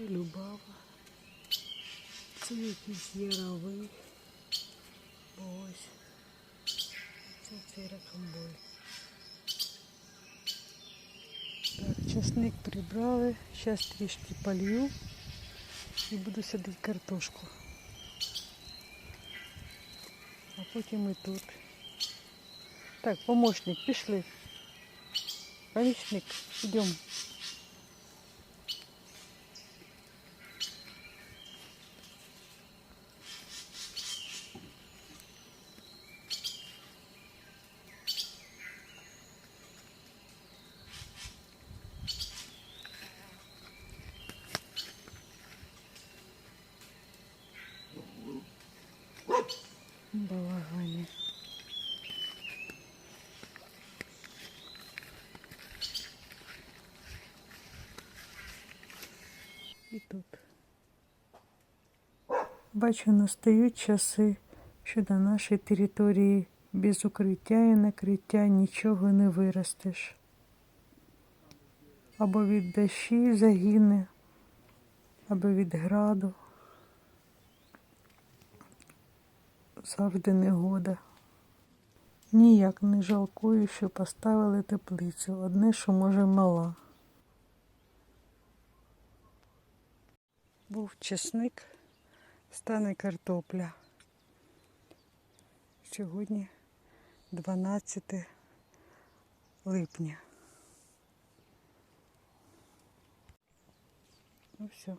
Любава. Це якийсь яровий. Ось. Це цей. Так, часник прибрали. Зараз трішки полью і буду садити картошку. А потім і тут. Так, помощник, пішли. Помічник, йдемо. Балагані. І тут. Бачу, настають часи, що на нашій території без укриття і накриття нічого не виростеш. Або від дощі загине, або від граду. Завжди негода. Ніяк не жалкую, що поставили теплицю. Одне, що може мала. Був чесник, стане картопля. Сьогодні 12 липня. Ну все.